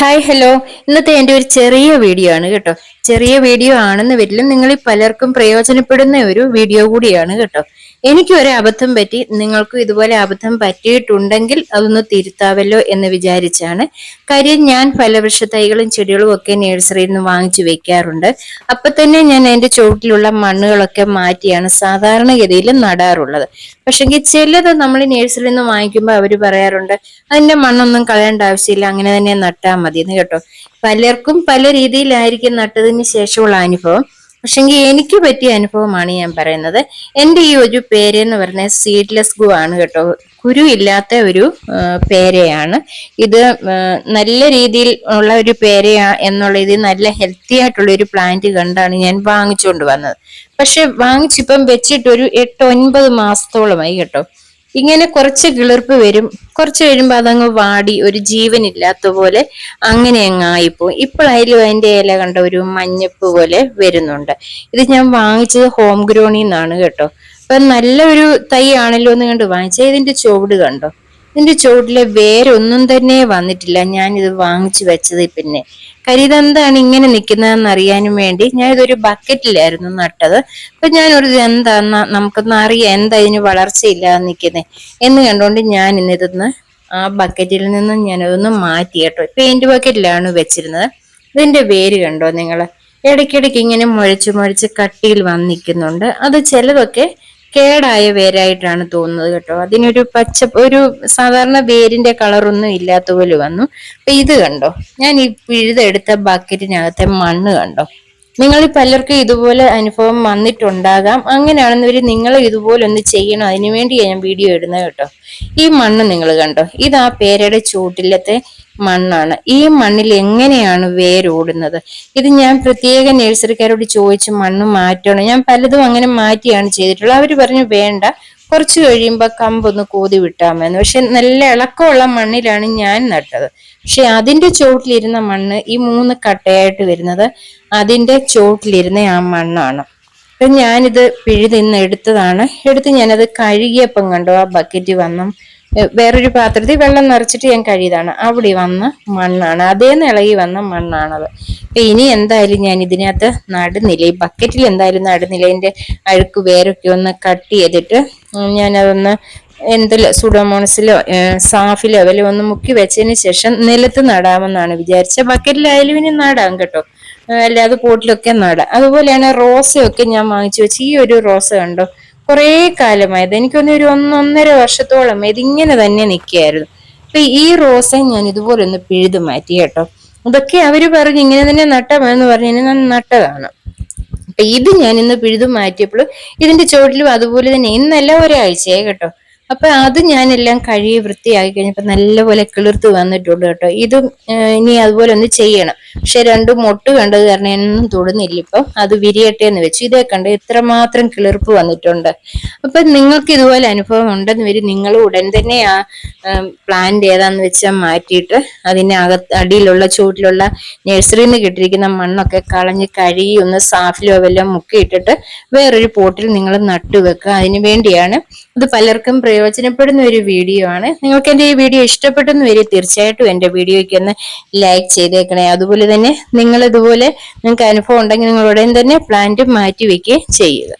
Hi hello ഇന്നത്തെ എന്റെ ഒരു ചെറിയ വീഡിയോ ആണ് കേട്ടോ. ചെറിയ വീഡിയോ ആണെന്ന് വരില്ല. നിങ്ങളിൽ പലർക്കും പ്രയോജനപ്പെടുന്ന ഒരു വീഡിയോ കൂടിയാണ് കേട്ടോ. എനിക്ക് ഒരു അബദ്ധം പറ്റി നിങ്ങൾക്കും ഇതുപോലെ അബദ്ധം പറ്റിയിട്ടുണ്ടെങ്കിൽ അതൊന്ന് തിരുത്താവല്ലോ എന്ന് വിചാരിച്ചാണ്. കാര്യം ഞാൻ ഫലവൃക്ഷ തൈകളും ചെടികളും ഒക്കെ നഴ്സറിയിൽ നിന്ന് വാങ്ങിച്ചു വെക്കാറുണ്ട്. അപ്പൊ തന്നെ ഞാൻ എന്റെ ചുവട്ടിലുള്ള മണ്ണുകളൊക്കെ മാറ്റിയാണ് സാധാരണഗതിയിൽ നടാറുള്ളത്. പക്ഷെങ്കിൽ ചിലത് നമ്മൾ നഴ്സറിയിൽ നിന്ന് വാങ്ങിക്കുമ്പോൾ അവർ പറയാറുണ്ട് അതിന്റെ മണ്ണൊന്നും കളയേണ്ട ആവശ്യമില്ല അങ്ങനെ തന്നെ നട്ടാൽ മതി എന്ന് കേട്ടോ. പലർക്കും പല രീതിയിലായിരിക്കും നട്ടതിന് ശേഷമുള്ള അനുഭവം. പക്ഷെങ്കിൽ എനിക്ക് പറ്റിയ അനുഭവമാണ് ഞാൻ പറയുന്നത്. എന്റെ ഈ ഒരു പേര് എന്ന് പറഞ്ഞ സീഡ്ലെസ് ഗു ആണ് കേട്ടോ. കുരു ഇല്ലാത്ത ഒരു പേരയാണ്. ഇത് നല്ല രീതിയിൽ ഉള്ള ഒരു പേരയാ എന്നുള്ള ഇത് നല്ല ഹെൽത്തി ആയിട്ടുള്ള ഒരു പ്ലാന്റ് കണ്ടാണ് ഞാൻ വാങ്ങിച്ചുകൊണ്ട് വന്നത്. പക്ഷെ വാങ്ങിച്ചിപ്പം വെച്ചിട്ട് ഒരു എട്ട് ഒൻപത് മാസത്തോളമായി കേട്ടോ. ഇങ്ങനെ കുറച്ച് കിളിർപ്പ് വരും. കുറച്ച് കഴിയുമ്പോൾ അതങ്ങ് വാടി ഒരു ജീവനില്ലാത്ത പോലെ അങ്ങനെ അങ്ങ് ആയിപ്പോവും. ഇപ്പോഴായാലും അതിന്റെ ഇല കണ്ട ഒരു മഞ്ഞപ്പ് പോലെ വരുന്നുണ്ട്. ഇത് ഞാൻ വാങ്ങിച്ചത് ഹോം ഗ്രോണിൽ നിന്നാണ് കേട്ടോ. അപ്പൊ നല്ല ഒരു തൈ ആണല്ലോ എന്ന് കണ്ട് വാങ്ങിച്ചത്. ഇതിന്റെ ചുവട് കണ്ടോ? ഇതിന്റെ ചുവട്ടിലെ വേരൊന്നും തന്നെ വന്നിട്ടില്ല. ഞാൻ ഇത് വാങ്ങിച്ചു വെച്ചത് പിന്നെ. കരിതെന്താണ് ഇങ്ങനെ നിൽക്കുന്നതെന്ന് അറിയാനും വേണ്ടി ഞാൻ ഇതൊരു ബക്കറ്റിലായിരുന്നു നട്ടത്. അപ്പൊ ഞാൻ ഒരു എന്താന്ന് നമുക്കൊന്ന് അറിയാം. എന്താ ഇതിന് വളർച്ചയില്ലാതെ നിൽക്കുന്നത് എന്ന് കണ്ടുകൊണ്ട് ഞാൻ ഇന്നിതൊന്ന് ആ ബക്കറ്റിൽ നിന്ന് ഞാനതൊന്ന് മാറ്റി കേട്ടോ. പെയിന്റ് ബക്കറ്റിലാണ് വെച്ചിരുന്നത്. ഇതിന്റെ വേര് കണ്ടോ നിങ്ങൾ ഇടയ്ക്കിടയ്ക്ക് ഇങ്ങനെ മുഴച്ച് മുഴച്ച് കട്ടിയിൽ വന്നിരിക്കുന്നുണ്ട്. അത് ചിലതൊക്കെ കേടായ വേരായിട്ടാണ് തോന്നുന്നത് കേട്ടോ. അതിനൊരു പച്ച ഒരു സാധാരണ വേരിന്റെ കളറൊന്നും ഇല്ലാത്ത പോലെ വന്നു. അപ്പൊ ഇത് കണ്ടോ? ഞാൻ ഈ പിഴുതെടുത്ത ബക്കറ്റിനകത്തെ മണ്ണ് കണ്ടോ? നിങ്ങൾ പലർക്കും ഇതുപോലെ അനുഭവം വന്നിട്ടുണ്ടാകാം. അങ്ങനെയാണെന്നവർ നിങ്ങൾ ഇതുപോലെ ഒന്ന് ചെയ്യണം. അതിനുവേണ്ടിയാണ് ഞാൻ വീഡിയോ ഇടുന്നത് കേട്ടോ. ഈ മണ്ണ് നിങ്ങൾ കണ്ടോ? ഇത് ആ പേരയുടെ ചൂട്ടിലത്തെ മണ്ണാണ്. ഈ മണ്ണിൽ എങ്ങനെയാണ് വേരോടുന്നത് ഇത് ഞാൻ പ്രത്യേക നഴ്സറിക്കാരോട് ചോദിച്ച് മണ്ണ് മാറ്റണം. ഞാൻ പലതും അങ്ങനെ മാറ്റിയാണ് ചെയ്തിട്ടുള്ളത്. അവർ പറഞ്ഞു വേണ്ട കുറച്ച് കഴിയുമ്പോൾ കമ്പൊന്ന് കോതി മതി. പക്ഷെ നല്ല ഇളക്കമുള്ള മണ്ണിലാണ് ഞാൻ നട്ടത്. പക്ഷെ അതിന്റെ ചുവട്ടിലിരുന്ന മണ്ണ് ഈ മൂന്ന് കട്ടയായിട്ട് വരുന്നത് അതിന്റെ ചുവട്ടിലിരുന്ന ആ മണ്ണാണ്. അപ്പൊ ഞാനിത് പിഴുതിന്ന് എടുത്തതാണ്. എടുത്ത് ഞാനത് കഴുകിയപ്പം കണ്ടോ ആ ബക്കറ്റ് വന്നു വേറൊരു പാത്രത്തിൽ വെള്ളം നിറച്ചിട്ട് ഞാൻ കഴിയതാണ് അവിടെ വന്ന മണ്ണാണ്. അതേന്ന് ഇളകി വന്ന മണ്ണാണത്. അപ്പൊ ഇനി എന്തായാലും ഞാൻ ഇതിനകത്ത് നടുന്നില്ല. ഈ ബക്കറ്റിൽ എന്തായാലും നടുന്നില്ല. അതിന്റെ അഴുക്ക് വേരൊക്കെ ഒന്ന് കട്ട് ചെയ്തിട്ട് ഞാനതൊന്ന് എന്തല്ലോ സുഡോമോണസിലോ സാഫിലോ വല്ല ഒന്ന് മുക്കി വെച്ചതിന് ശേഷം നിലത്ത് നടാമെന്നാണ് വിചാരിച്ച ബക്കറ്റിലായാലും ഇനി നടാം കേട്ടോ. അല്ലാതെ പോട്ടിലൊക്കെ നടാം. അതുപോലെയാണ് റോസയൊക്കെ ഞാൻ വാങ്ങിച്ചു വെച്ച്. ഈ ഒരു റോസ കണ്ടോ? കുറേ കാലമായത്. എനിക്കൊന്ന് ഒരു ഒന്നൊന്നര വർഷത്തോളം ഇതിങ്ങനെ തന്നെ നിൽക്കുകയായിരുന്നു. അപ്പൊ ഈ റോസ ഞാൻ ഇതുപോലെ ഒന്ന് പിഴുതു മാറ്റി കേട്ടോ. ഇതൊക്കെ അവർ പറഞ്ഞു ഇങ്ങനെ തന്നെ നട്ടമെന്ന് പറഞ്ഞു ഞാൻ നട്ടതാണ്. അപ്പൊ ഇത് ഞാൻ ഇന്ന് പിഴുതു മാറ്റിയപ്പോൾ ഇതിന്റെ ചുവട്ടിലും അതുപോലെ തന്നെ ഇന്നല്ല ഒരാഴ്ചയായി കേട്ടോ. അപ്പൊ അത് ഞാനെല്ലാം കഴുകി വൃത്തിയാക്കി കഴിഞ്ഞപ്പോ നല്ലപോലെ കിളിർത്ത് വന്നിട്ടുണ്ട് കേട്ടോ. ഇതും ഇനി അതുപോലെ ഒന്ന് ചെയ്യണം. പക്ഷെ രണ്ടും മൊട്ട് കണ്ടത് കാരണം എന്നും തൊടുന്നില്ല ഇപ്പം. അത് വിരിയട്ടെ എന്ന് വെച്ചു. ഇതേ കണ്ട് എത്രമാത്രം കിളിർപ്പ് വന്നിട്ടുണ്ട്. അപ്പൊ നിങ്ങൾക്ക് ഇതുപോലെ അനുഭവം ഉണ്ടെന്ന് വരും. നിങ്ങൾ ഉടൻ തന്നെ ആ പ്ലാന്റ് ഏതാന്ന് വെച്ചാൽ മാറ്റിയിട്ട് അതിന്റെ അകത്ത് അടിയിലുള്ള ചൂട്ടിലുള്ള നഴ്സറിയിൽ നിന്ന് കിട്ടിയിരിക്കുന്ന മണ്ണൊക്കെ കളഞ്ഞ് കഴുകി ഒന്ന് സാഫിലോ വല്ലതും മുക്കിയിട്ടിട്ട് വേറൊരു പോട്ടിൽ നിങ്ങൾ നട്ടുവെക്കുക. അതിനു വേണ്ടിയാണ്. ഇത് പലർക്കും പ്രയോജനപ്പെടുന്ന ഒരു വീഡിയോ ആണ്. നിങ്ങൾക്ക് എന്റെ ഈ വീഡിയോ ഇഷ്ടപ്പെട്ടെന്ന് വരി തീർച്ചയായിട്ടും എന്റെ വീഡിയോയ്ക്ക് ഒന്ന് ലൈക്ക് ചെയ്തേക്കണേ. അതുപോലെ തന്നെ നിങ്ങൾ ഇതുപോലെ നിങ്ങൾക്ക് അനുഭവം ഉണ്ടെങ്കിൽ നിങ്ങൾ ഉടൻ തന്നെ പ്ലാന്റ് മാറ്റി വെക്കുകയും ചെയ്യുക.